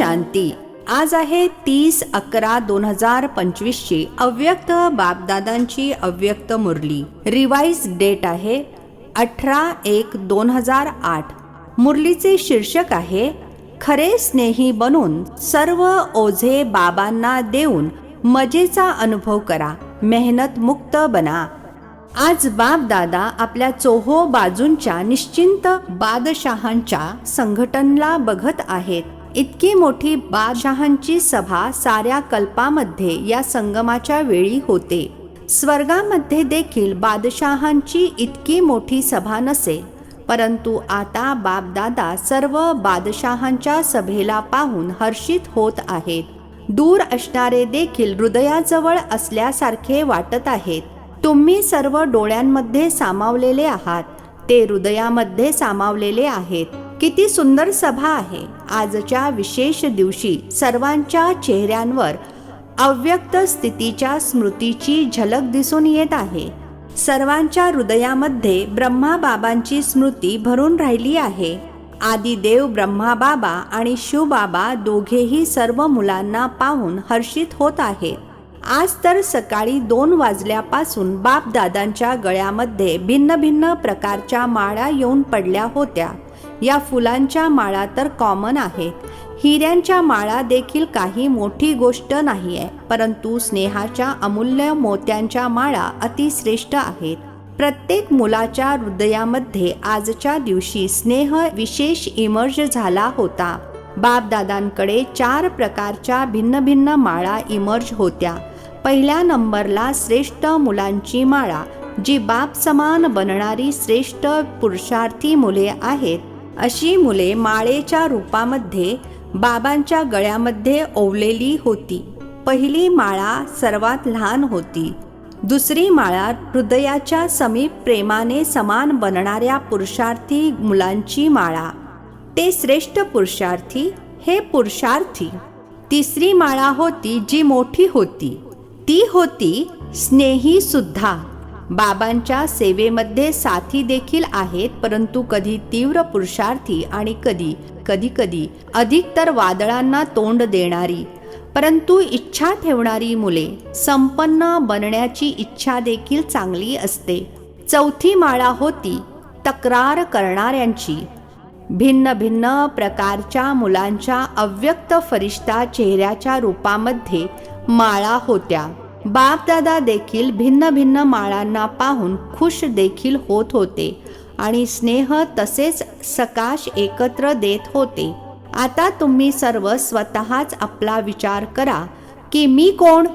शांती. आज आहे तीस अकरा दोन हजार पंचवीसची अव्यक्त बापदादांची अव्यक्त मुरली. रिवाईज डेट आहे अठरा एक दोन हजार आठ. मुरलीचे शीर्षक आहे खरे स्नेही बनून सर्व ओझे बाबांना देऊन मजेचा अनुभव करा मेहनत मुक्त बना. आज बाप दादा आपल्या चोहो बाजूंच्या निश्चिंत बादशहांच्या संघटनला बघत आहेत. इतकी मोठी बादशहांची सभा साऱ्या कल्पामध्ये या संगमाच्या वेळी होते. स्वर्गामध्ये देखील बादशहांची इतकी मोठी सभा नसे परंतु आता बापदादा सर्व बादशहांच्या सभेला पाहून हर्षित होत आहेत. दूर असणारे देखील हृदयाजवळ असल्यासारखे वाटत आहेत. तुम्ही सर्व डोळ्यांमध्ये सामावलेले आहात ते हृदयामध्ये सामावलेले आहेत. किती सुंदर सभा आहे. आजच्या विशेष दिवशी सर्वांच्या चेहऱ्यांवर अव्यक्त स्थितीच्या स्मृतीची झलक दिसून येत आहे. सर्वांच्या हृदयामध्ये ब्रह्मा बाबांची स्मृती भरून राहिली आहे. आदिदेव ब्रह्मा बाबा आणि शिवबाबा दोघेही सर्व मुलांना पाहून हर्षित होत आहेत. आज तर सकाळी दोन वाजल्यापासून बापदादांच्या गळ्यामध्ये भिन्न भिन्न प्रकारच्या माळा येऊन पडल्या होत्या. या फुलांच्या माळा तर कॉमन आहेत. हिऱ्यांच्या माळा देखील काही मोठी गोष्ट नाही आहे परंतु स्नेहाच्या अमूल्य मोत्यांच्या माळा अतिश्रेष्ठ आहेत. प्रत्येक मुलाच्या हृदयामध्ये आजच्या दिवशी स्नेह विशेष इमर्ज झाला होता. बापदादांकडे चार प्रकारच्या भिन्न भिन्न माळा इमर्ज होत्या. पहिल्या नंबरला श्रेष्ठ मुलांची माळा जी बाप समान बनणारी श्रेष्ठ पुरुषार्थी मुले आहेत. अशी मुले माळेच्या रूपामध्ये बाबांच्या गळ्यामध्ये ओवलेली होती. पहिली माळा सर्वात लहान होती. दुसरी माळा हृदयाच्या समीप प्रेमाने समान बनणाऱ्या पुरुषार्थी मुलांची माळा. ते श्रेष्ठ पुरुषार्थी हे पुरुषार्थी. तिसरी माळा होती जी मोठी होती. ती होती स्नेही सुद्धा बाबांच्या सेवेमध्ये साथी देखील आहेत परंतु कधी तीव्र पुरुषार्थी आणि कधी कधी कधी अधिक तर वादळांना तोंड देणारी परंतु इच्छा ठेवणारी मुले संपन्न बनण्याची इच्छा देखील चांगली असते. चौथी माळा होती तक्रार करणाऱ्यांची. भिन्न भिन्न प्रकारच्या मुलांच्या अव्यक्त फरिश्ता चेहऱ्याच्या रूपामध्ये माळा होत्या. बापदादा देखील भिन्न भिन्न माळांना पाहून खुश देखील होत होते आणि स्नेह तसेच सकाश एकत्र देत होते. आता तुम्ही सर्व स्वतःच आपला विचार करा की मी कोण?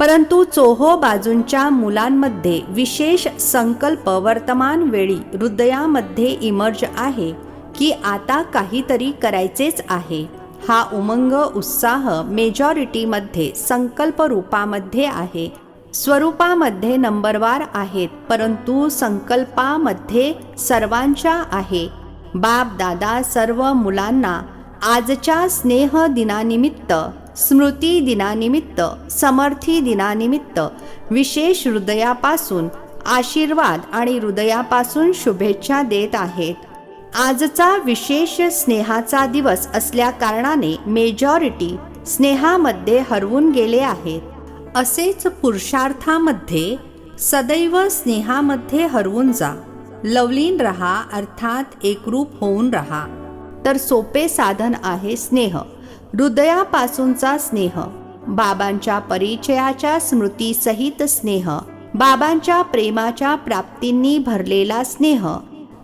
परंतु चोहो बाजूंच्या मुलांमध्ये विशेष संकल्प वर्तमान वेळी हृदयामध्ये इमर्ज आहे की आता काहीतरी करायचेच आहे. हा उमंग उत्साह मेजॉरिटीमध्ये संकल्प रूपामध्ये आहे. स्वरूपामध्ये नंबरवार आहेत परंतु संकल्पामध्ये सर्वांच्या आहे. बाप दादा सर्व मुलांना आजच्या स्नेह दिनानिमित्त स्मृती दिनानिमित्त समर्थी दिनानिमित्त विशेष हृदयापासून आशीर्वाद आणि हृदयापासून शुभेच्छा देत आहेत. आजचा विशेष स्नेहाचा दिवस असल्या कारणाने मेजॉरिटी स्नेहामध्ये हरवून गेले आहेत. असेच पुरुषार्थामध्ये सदैव स्नेहामध्ये हरवून जा. लवलीन रहा अर्थात एकरूप होऊन रहा. तर सोपे साधन आहे स्नेह. हृदयापासूनचा स्नेह. बाबांच्या परिचयाच्या स्मृतीसहित स्नेह. बाबांच्या प्रेमाच्या प्राप्तींनी भरलेला स्नेह.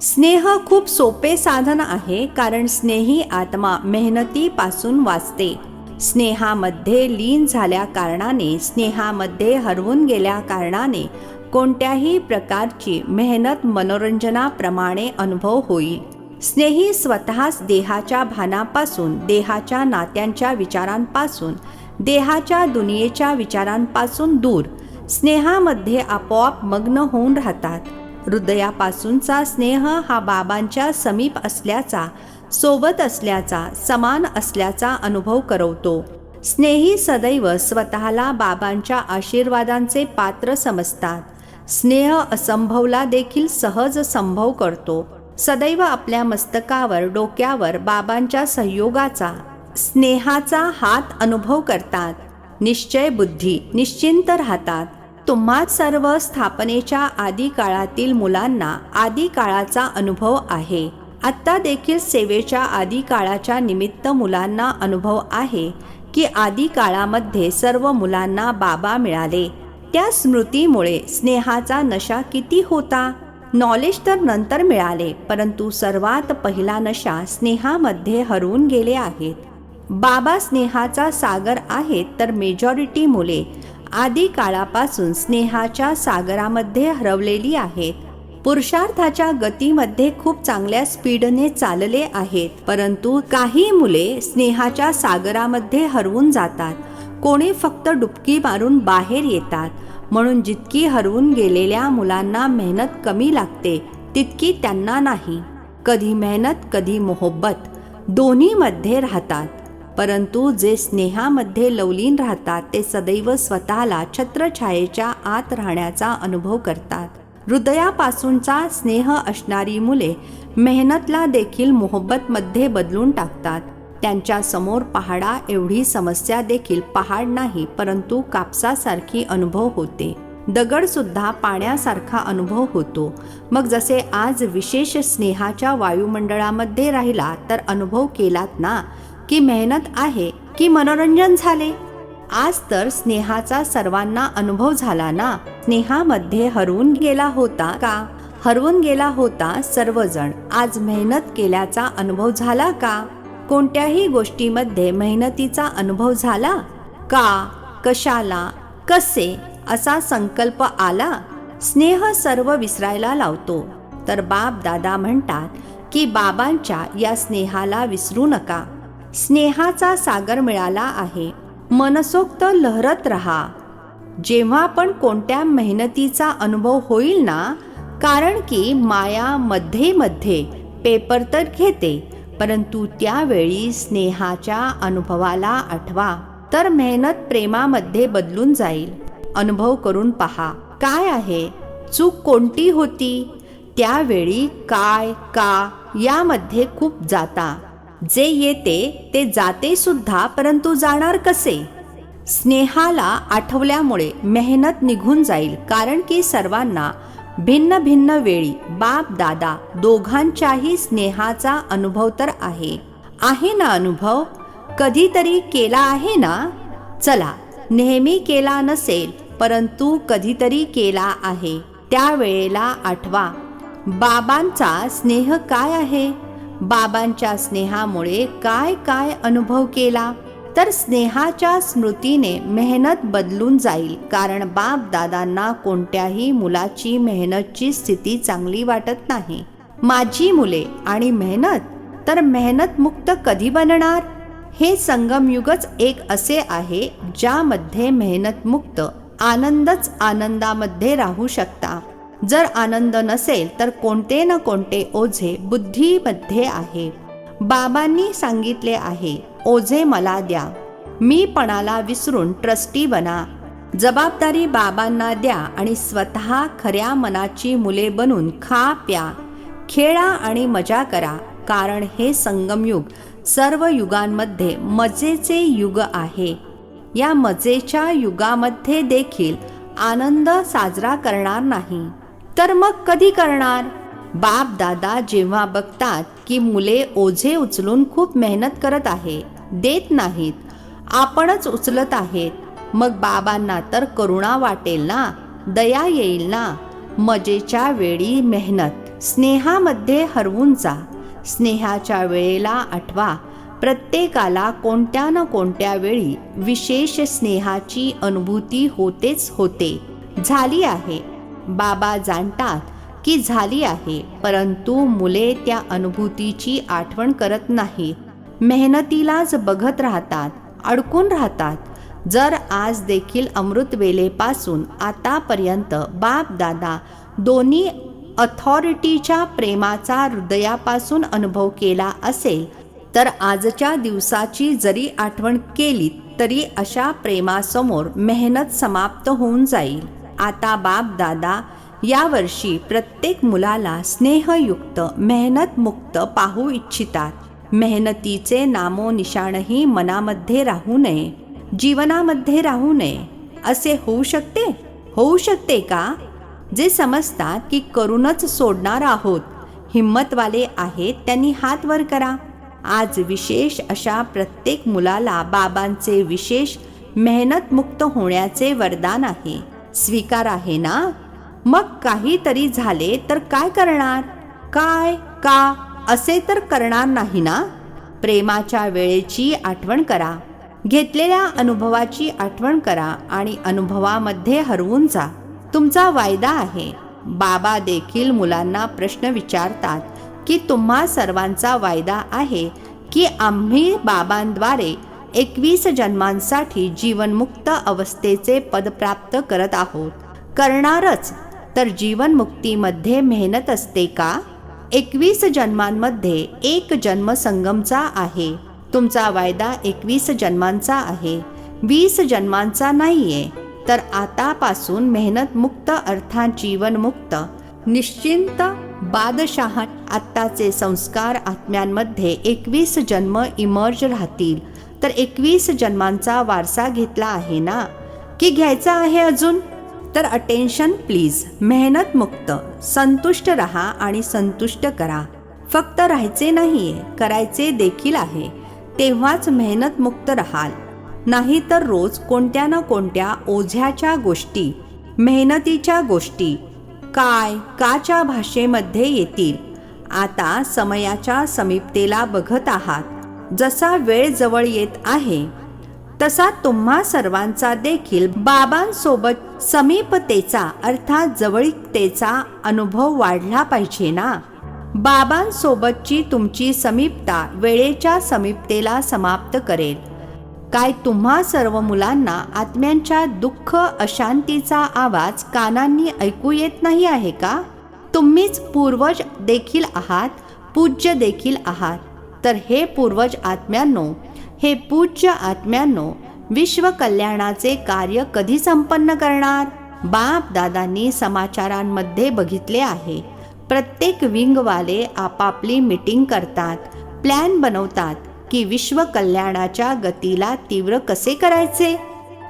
स्नेह खूप सोपे साधन आहे कारण स्नेही आत्मा मेहनतीपासून वाचते. स्नेहामध्ये लीन झाल्या कारणाने स्नेहामध्ये हरवून गेल्या कारणाने कोणत्याही प्रकारची मेहनत मनोरंजनाप्रमाणे अनुभव होईल. स्नेही स्वतःच देहाच्या भानापासून देहाच्या नात्यांच्या विचारांपासून देहाच्या दुनियेच्या विचारांपासून दूर. स्नेहामध्ये आपोआप मग्न होऊन राहतात. हृदयापासूनचा स्नेह हा बाबांच्या समीप असल्याचा सोबत असल्याचा समान असल्याचा अनुभव करवतो. स्नेही सदैव स्वतःला बाबांच्या आशीर्वादांचे पात्र समजतात. स्नेह असंभवला देखील सहज संभव करतो. सदैव आपल्या मस्तकावर डोक्यावर बाबांच्या सहयोगाचा स्नेहाचा हात अनुभव करतात. निश्चय बुद्धी निश्चिंत राहतात. तुम्हा सर्व स्थापनेच्या आदी काळातील मुलांना आदी काळाचा अनुभव आहे. आत्ता देखील सेवेच्या आदी काळाच्या निमित्त मुलांना अनुभव आहे की आदी काळामध्ये सर्व मुलांना बाबा मिळाले. त्या स्मृतीमुळे स्नेहाचा नशा किती होता? नॉलेज तर नंतर मिळाले परंतु सर्वात पहिला नशा स्नेहामध्ये हरवून गेले आहेत. बाबा स्नेहाचा सागर आहेत तर मेजॉरिटी मुले आदी काळापासून स्नेहाच्या सागरामध्ये हरवलेली आहेत. पुरुषार्थाच्या गतीमध्ये खूप चांगल्या स्पीडने चालले आहेत. परंतु काही मुले स्नेहाच्या सागरामध्ये हरवून जातात. कोणी फक्त डुबकी मारून बाहेर येतात. म्हणून जितकी हरवून गेलेल्या मुलांना मेहनत कमी लागते तितकी त्यांना नाही. कधी मेहनत कधी मोहब्बत. दोन्हीमध्ये राहतात. परंतु जे स्नेहामध्ये लवलीन राहतात ते सदैव स्वतःला छत्रछायेच्या आत राहण्याचा अनुभव करतात. हृदयापासूनचा स्नेह असणारी मुले मेहनतला देखील मोहब्बतमध्ये बदलून टाकतात. त्यांच्यासमोर पहाडा एवढी समस्या देखील पहाड नाही परंतु कापसासारखी अनुभव होते. दगडसुद्धा पाण्यासारखा अनुभव होतो. मग जसे आज विशेष स्नेहाच्या वायुमंडळामध्ये राहिला तर अनुभव केलात ना? की मेहनत आहे की मनोरंजन झाले? आज तर स्नेहाचा सर्वांना अनुभव झाला ना? स्नेहामध्ये हरवून गेला होता का? हरवून गेला होता सर्वजण. आज मेहनत केल्याचा अनुभव झाला का? कोणत्याही गोष्टीमध्ये मेहनतीचा अनुभव झाला? का? कशाला? कसे? असा संकल्प आला? स्नेह सर्व विसरायला लावतो. तर बाप दादा म्हणतात की बाबांच्या या स्नेहाला विसरू नका. स्नेहाचा सागर मिळाला आहे. मनसोक्त लहरत रहा. जेव्हा पण कोणत्या मेहनतीचा अनुभव होईल ना कारण की माया मध्ये मध्ये पेपर तर घेते परंतु त्यावेळी स्नेहाच्या अनुभवाला आठवा. तर मेहनत प्रेमामध्ये बदलून जाईल. अनुभव करून पहा. काय आहे? चूक कोणती होती? त्यावेळी काय का यामध्ये खूप जाता. जे येते ते जाते सुद्धा परंतु जाणार कसे? स्नेहाला आठवल्यामुळे मेहनत निघून जाईल कारण की सर्वांना भिन्न भिन्न वेळी बाप दादा दोघांच्याही स्नेहाचा अनुभव तर आहे. आहे ना अनुभव? कधीतरी केला आहे ना? चला नेहमी केला नसेल परंतु कधीतरी केला आहे. त्यावेळेला आठवा बाबांचा स्नेह काय आहे? बाबांच्या स्नेहामुळे काय काय अनुभव केला तर स्नेहाच्या स्मृतीने मेहनत बदलून जाईल. कारण बाप दादांना कोणत्याही मुलाची मेहनतची स्थिती चांगली वाटत नाही. माझी मुले आणि मेहनत? तर मेहनत मुक्त कधी बनणार? हे संगमयुगच एक असे आहे ज्यामध्ये मेहनत मुक्त आनंदच आनंदामध्ये राहू शकता. जर आनंद नसेल तर कोणते ना कोणते ओझे बुद्धीमध्ये आहे. बाबांनी सांगितले आहे ओझे मला द्या. मी पणाला विसरून ट्रस्टी बना. जबाबदारी बाबांना द्या आणि स्वतः खऱ्या मनाची मुले बनून खा प्या. खेळा आणि मजा करा कारण हे संगमयुग सर्व युगांमध्ये मजेचे युग आहे. या मजेच्या युगामध्ये देखील आनंद साजरा करणार नाही. तर मग कधी करणार? बाप दादा जेव्हा बघतात की मुले ओझे उचलून खूप मेहनत करत आहे देत नाहीत. आपणच उचलत आहेत. मग बाबांना तर करुणा वाटेल ना? दया येईल ना? मजेच्या वेळी मेहनत. स्नेहामध्ये हरवून जा. स्नेहाच्या वेळेला आठवा. प्रत्येकाला कोणत्या ना कोणत्या वेळी विशेष स्नेहाची अनुभूती होतेच होते. झाली आहे. बाबा जाणतात की झाली आहे परंतु मुले त्या अनुभूतीची आठवण करत नाहीत मेहनतीलाच बघत राहतात अडकून राहतात. जर आज देखील अमृतवेलेपासून आतापर्यंत बाप दादा दोन्ही अथॉरिटीच्या प्रेमाचा हृदयापासून अनुभव केला असेल तर आजच्या दिवसाची जरी आठवण केली तरी अशा प्रेमासमोर मेहनत समाप्त होऊन जाईल. आता बाप दादा यावर्षी प्रत्येक मुलाला स्नेहयुक्त मेहनतमुक्त पाहू इच्छितात. मेहनतीचे नामोनिशाणही मनामध्ये राहू नये जीवनामध्ये राहू नये. असे होऊ शकते? होऊ शकते का? जे समजतात की करूनच सोडणार आहोत हिम्मतवाले आहेत त्यांनी हात वर करा. आज विशेष अशा प्रत्येक मुलाला बाबांचे विशेष मेहनतमुक्त होण्याचे वरदान आहे. स्वीकार आहे ना? मग काहीतरी झाले तर काय करणार? काय? का? असे तर करणार नाही ना? प्रेमाच्या वेळेची आठवण करा. घेतलेल्या अनुभवाची आठवण करा आणि अनुभवामध्ये हरवून जा. तुमचा वायदा आहे. बाबा देखील मुलांना प्रश्न विचारतात की तुम्हा सर्वांचा वायदा आहे की आम्ही बाबांद्वारे एकवीस जन्मांसाठी जीवनमुक्त अवस्थेचे पद प्राप्त करत आहोत. करणारच तर जीवनमुक्तीमध्ये मेहनत असते का? एकवीस जन्मांमध्ये एक जन्म संगमचा आहे. तुमचा वायदा एकवीस जन्मांचा आहे. वीस जन्मांचा नाहीये. तर आतापासून मेहनत मुक्त अर्थात जीवनमुक्त निश्चिंत बादशहा आत्ताचे संस्कार आत्म्यांमध्ये एकवीस जन्म इमर्ज राहतील. तर एकवीस जन्मांचा वारसा घेतला आहे ना? की घ्यायचा आहे अजून? तर अटेन्शन प्लीज मेहनत मुक्त. संतुष्ट रहा आणि संतुष्ट करा. फक्त राहायचे नाहीये करायचे देखील आहे. तेव्हाच मेहनत मुक्त राहाल. नाही तर रोज कोणत्या ना कोणत्या ओझ्याच्या गोष्टी मेहनतीच्या गोष्टी काय काच्या भाषेमध्ये येतील. आता समयाच्या समीपतेला बघत आहात. जसा वेळ जवळ येत आहे तसा तुम्हा सर्वांचा देखील बाबांसोबत समीपतेचा अर्थात जवळीकतेचा अनुभव वाढला पाहिजे ना? बाबांसोबतची तुमची समीपता वेळेच्या समीपतेला समाप्त करेल. काय तुम्हा सर्व मुलांना आत्म्यांच्या दुःख अशांतीचा आवाज कानांनी ऐकू येत नाही आहे का? तुम्हीच पूर्वज देखील आहात पूज्य देखील आहात. तर हे पूर्वज आत्म्यांनो हे पूज्य आत्म्यांनो विश्वकल्याणाचे कार्य कधी संपन्न करणार? बाप दादांनी समाचारांमध्ये बघितले आहे. प्रत्येक विंगवाले आपापली मीटिंग करतात प्लॅन बनवतात की विश्व कल्याणाच्या गतीला तीव्र कसे करायचे?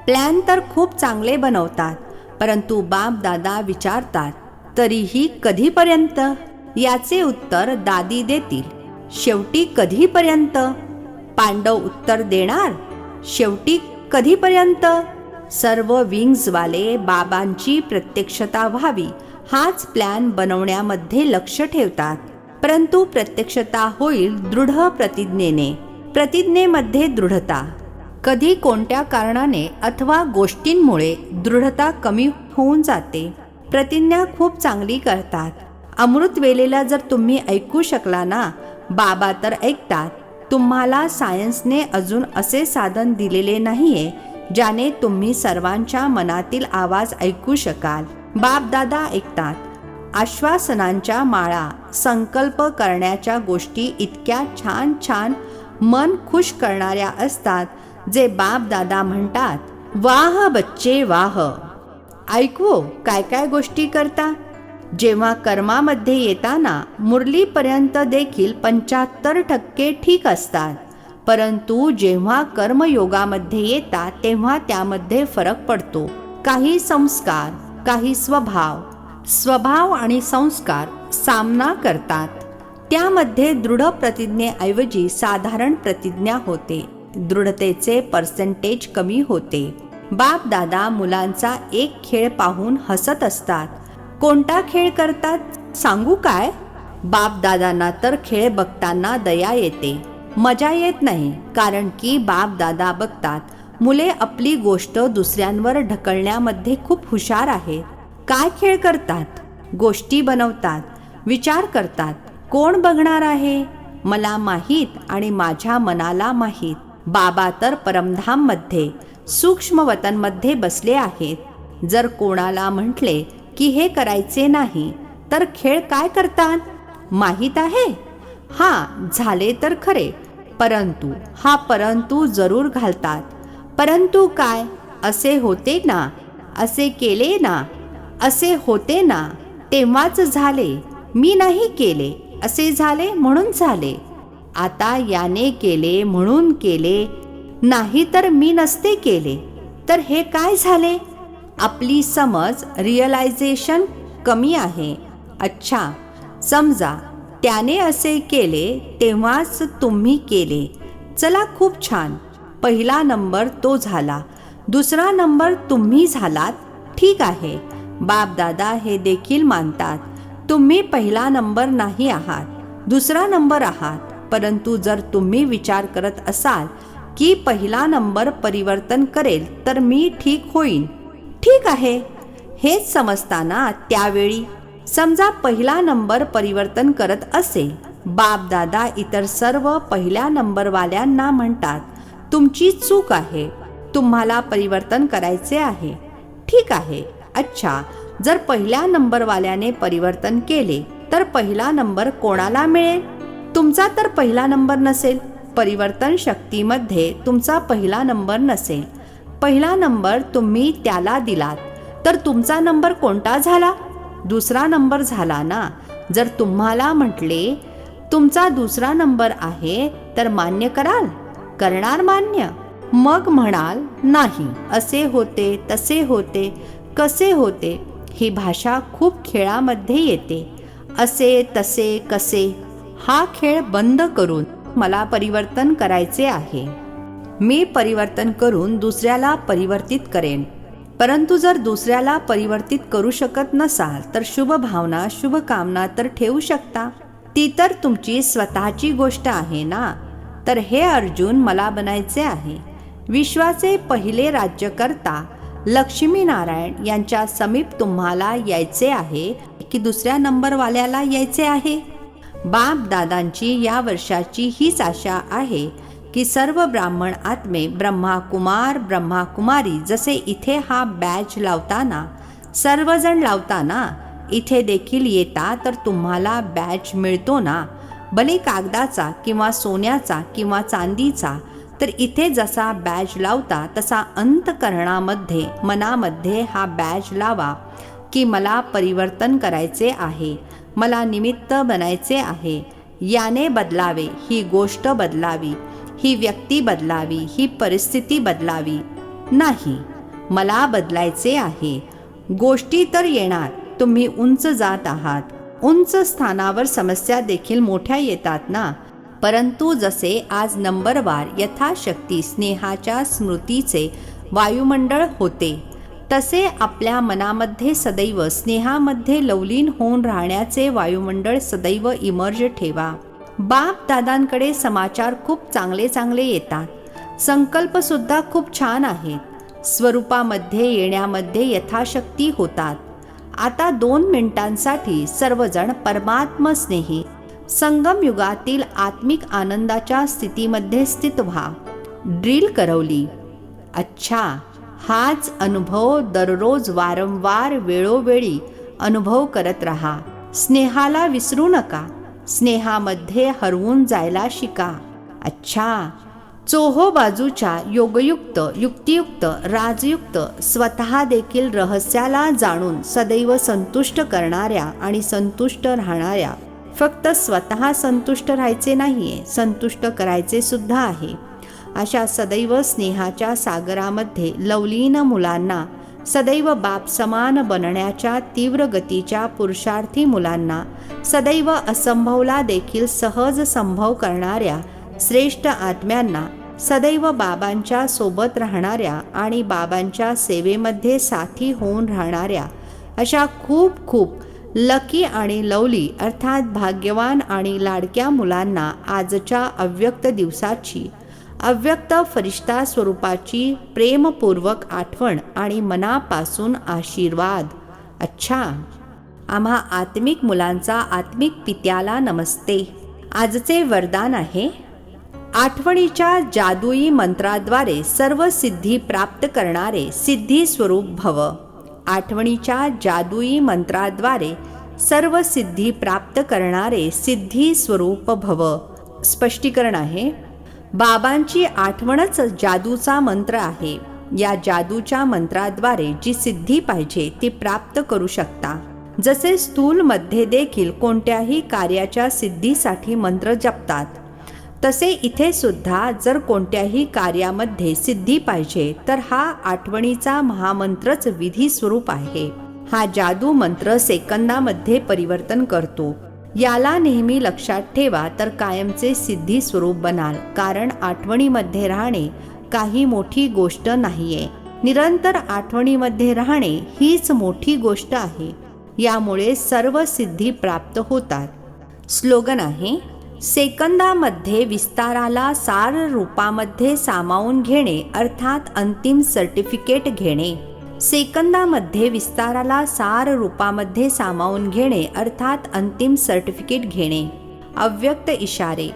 प्लॅन तर खूप चांगले बनवतात परंतु बाप दादा विचारतात तरीही कधीपर्यंत? याचे उत्तर दादी देतील. शेवटी कधीपर्यंत? पांडव उत्तर देणार? शेवटी कधीपर्यंत? सर्व विंग्सवाले बाबांची प्रत्यक्षता व्हावी हाच प्लॅन बनवण्यामध्ये लक्ष ठेवतात. परंतु प्रत्यक्षता होईल दृढ प्रतिज्ञेने प्रतिज्ञेमध्ये दृढता. कधी कोणत्या कारणाने अथवा गोष्टींमुळे दृढता कमी होऊन जाते प्रतिज्ञा खूप चांगली करतात. अमृत वेलेला जर तुम्ही ऐकू शकला ना बाबा तर ऐकतात तुम्हाला सायन्सने अजून असे साधन दिलेले नाहीये ज्याने तुम्ही सर्वांच्या मनातील आवाज ऐकू शकाल. बापदादा ऐकतात आश्वासनांच्या माळा संकल्प करण्याच्या गोष्टी इतक्या छान छान मन खुश करणाऱ्या असतात जे बापदादा म्हणतात वाह बच्चे वाह. ऐकवो काय काय गोष्टी करता? जेव्हा कर्मामध्ये येताना मुरलीपर्यंत देखील पंच्याहत्तर टक्के ठीक असतात. परंतु जेव्हा कर्मयोगामध्ये येतात तेव्हा त्यामध्ये फरक पडतो. काही संस्कार काही स्वभाव स्वभाव आणि संस्कार सामना करतात. त्यामध्ये दृढ प्रतिज्ञेऐवजी साधारण प्रतिज्ञा होते. दृढतेचे पर्सेंटेज कमी होते. बाप दादा मुलांचा एक खेळ पाहून हसत असतात. कोणता खेळ करतात? सांगू काय? बापदादांना तर खेळ बघताना दया येते. मजा येत नाही कारण की बापदादा बघतात. मुले आपली गोष्ट दुसऱ्यांवर ढकलण्यामध्ये खूप हुशार आहेत. काय खेळ करतात? गोष्टी बनवतात. विचार करतात. कोण बघणार आहे? मला माहीत आणि माझ्या मनाला माहीत. बाबा तर परमधाममध्ये सूक्ष्मवतनमध्ये बसले आहेत. जर कोणाला म्हटले की हे करायचे नाही. तर खेळ काय करतात? माहीत आहे? हा झाले तर खरे. परंतु हा परंतु जरूर घालतात. परंतु काय? असे होते ना? असे केले ना? असे होते ना? तेव्हाच झाले. मी नाही केले. असे झाले म्हणून झाले. आता याने केले म्हणून केले. नाही तर मी नसते केले. तर हे काय झाले? आपली समज रिअलायझेशन कमी आहे. अच्छा समजा त्याने असे केले तेव्हाच तुम्ही केले. चला खूप छान. पहिला नंबर तो झाला. दुसरा नंबर तुम्ही झालात. ठीक आहे. बाप दादा हे देखील मानतात. तुम्ही पहिला नंबर नाही आहात. दुसरा नंबर आहात. परंतु जर तुम्ही विचार करत असाल की पहिला नंबर परिवर्तन करेल तर मी ठीक होईन. ठीक आहे. हेच समजताना त्यावेळी समजा पहिला नंबर परिवर्तन करत असेल बाप दादा इतर सर्व पहिल्या नंबरवाल्यांना म्हणतात तुमची चूक आहे. तुम्हाला परिवर्तन करायचे आहे. ठीक आहे. अच्छा. जर पहिल्या नंबरवाल्याने परिवर्तन केले तर पहिला नंबर कोणाला मिळेल? तुमचा तर पहिला नंबर नसेल. परिवर्तन शक्तीमध्ये तुमचा पहिला नंबर नसेल. पहिला नंबर तुम्ही त्याला दिलात. तर तुमचा नंबर कोणता झाला? दुसरा नंबर झाला ना? जर तुम्हाला म्हटले तुमचा दुसरा नंबर आहे तर मान्य कराल? करणार मान्य. मग म्हणाल नाही असे होते तसे होते कसे होते ही भाषा खूप खेळामध्ये येते. असे तसे कसे हा खेळ बंद करून मला परिवर्तन करायचे आहे. मी परिवर्तन करून दुसऱ्याला परिवर्तित करेन. परंतु जर दुसऱ्याला परिवर्तित करू शकत नसाल तर शुभ भावना शुभकामना तर ठेवू शकता. ती तर तुमची स्वतःची गोष्ट आहे ना? तर हे अर्जुन मला बनायचे आहे. विश्वाचे पहिले राज्यकर्ता लक्ष्मीनारायण यांच्या समीप तुम्हाला यायचे आहे की दुसऱ्या नंबरवाल्याला यायचे आहे? बाप दादांची या वर्षाची हीच आशा आहे. की सर्व ब्राह्मण आत्मे ब्रह्माकुमार ब्रह्माकुमारी जसे इथे हा बॅच लावताना सर्वजण लावताना इथे देखील येता तर तुम्हाला बॅच मिळतो ना? भले कागदाचा किंवा सोन्याचा किंवा चांदीचा तर इथे जसा बॅज लावता तसा अंतकरणामध्ये मनामध्ये हा बॅज लावा की मला परिवर्तन करायचे आहे मला निमित्त बनायचे आहे. याने बदलावे ही गोष्ट बदलावी. ही व्यक्ती बदलावी ही परिस्थिती बदलावी. नाही मला बदलायचे आहे. गोष्टी तर येणार तुम्ही उंच जात आहात. उंच स्थानावर समस्या देखील मोठ्या येतात ना? परंतु जसे आज नंबरवार यथाशक्ती स्नेहाच्या स्मृतीचे वायुमंडळ होते तसे आपल्या मनामध्ये सदैव स्नेहामध्ये लवलीन होऊन राहण्याचे वायुमंडळ सदैव इमर्ज ठेवा. बाप दादांकडे समाचार खूप चांगले चांगले येतात. संकल्पसुद्धा खूप छान आहेत. स्वरूपामध्ये येण्यामध्ये यथाशक्ती होतात. आता दोन मिनिटांसाठी सर्वजण परमात्मस्नेही. संगम युगातील आत्मिक आनंदाच्या स्थितीमध्ये स्थित व्हा. ड्रिल करवली. अच्छा हाच अनुभव दररोज वारंवार वेळोवेळी अनुभव करत रहा. स्नेहाला विसरू नका. स्नेहामध्ये हरवून जायला शिका. अच्छा चोहो बाजूच्या योगयुक्त युक्तियुक्त राजयुक्त स्वतः देखील रहस्याला जाणून सदैव संतुष्ट करणाऱ्या आणि संतुष्ट राहणाऱ्या फक्त स्वतः संतुष्ट राहायचे नाहीये संतुष्ट करायचे सुद्धा आहे. अशा सदैव स्नेहाच्या सागरामध्ये लवलीन मुलांना सदैव बाप समान बनण्याच्या तीव्र गतीच्या पुरुषार्थी मुलांना सदैव असंभवला देखील सहज संभव करणाऱ्या श्रेष्ठ आत्म्यांना सदैव बाबांच्या सोबत राहणाऱ्या आणि बाबांच्या सेवेमध्ये साथी होऊन राहणाऱ्या अशा खूप खूप लकी आणि लवली अर्थात भाग्यवान आणि लाडक्या मुलांना आजच्या अव्यक्त दिवसाची अव्यक्त फरिश्ता स्वरूपाची प्रेमपूर्वक आठवण आणि मनापासून आशीर्वाद. अच्छा. आम्हा आत्मिक मुलांचा आत्मिक पित्याला नमस्ते. आजचे वरदान आहे आठवणीच्या जादुई मंत्राद्वारे सर्व सिद्धी प्राप्त करणारे सिद्धी स्वरूप भव. आठवणीच्या जादुई मंत्राद्वारे सर्व सिद्धी प्राप्त करणारे सिद्धी स्वरूप भव. स्पष्टीकरण आहे बाबांची आठवणच जादूचा मंत्र आहे. या जादूच्या मंत्राद्वारे जी सिद्धी पाहिजे ती प्राप्त करू शकता. जसे स्थूलमध्ये देखील कोणत्याही कार्याच्या सिद्धीसाठी मंत्र जपतात तसे इथे सुद्धा जर कोणत्याही कार्यामध्ये सिद्धी पाहिजे तर हा आठवणीचा महामंत्रच विधी स्वरूप आहे. हा जादू मंत्र सेकंदामध्ये परिवर्तन करतो. याला नेहमी लक्षात ठेवा तर कायमचे सिद्धी स्वरूप बनाल. कारण आठवणीमध्ये राहणे काही मोठी गोष्ट नाहीये. निरंतर आठवणीमध्ये राहणे हीच मोठी गोष्ट आहे. यामुळे सर्व सिद्धी प्राप्त होतात. स्लोगन आहे सेकंदामध्ये विस्ताराला सार रूपामध्ये सामावून घेणे अर्थात अंतिम सर्टिफिकेट घेणे. सेकंदामध्ये विस्ताराला सार रूपामध्ये सामावून घेणे अर्थात अंतिम सर्टिफिकेट घेणे. अव्यक्त इशारे.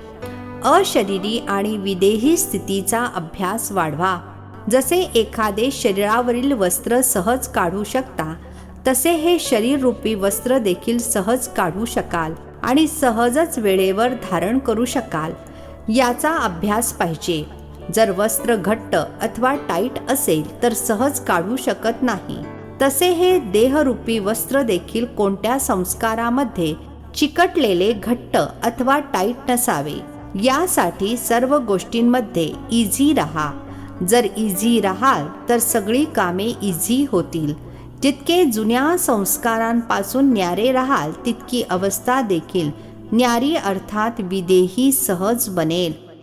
अशरीरी आणि विदेही स्थितीचा अभ्यास वाढवा. जसे एखादे शरीरावरील वस्त्र सहज काढू शकता तसे हे शरीररूपी वस्त्र देखील सहज काढू शकाल आणि सहजच वेळेवर धारण करू शकाल. याचा अभ्यास पाहिजे. जर वस्त्र घट्ट अथवा टाईट असेल तर सहज काढू शकत नाही. तसे हे देहरूपी वस्त्र देखील कोणत्या संस्कारामध्ये चिकटलेले घट्ट अथवा टाईट नसावे? यासाठी सर्व गोष्टींमध्ये इझी राहा. जर इझी राहाल तर सगळी कामे इझी होतील. जितके जुन्या संस्कारांपासून न्यारे राहाल तितकी अवस्था देखील न्यारी अर्थात विदेही सहज बनेल.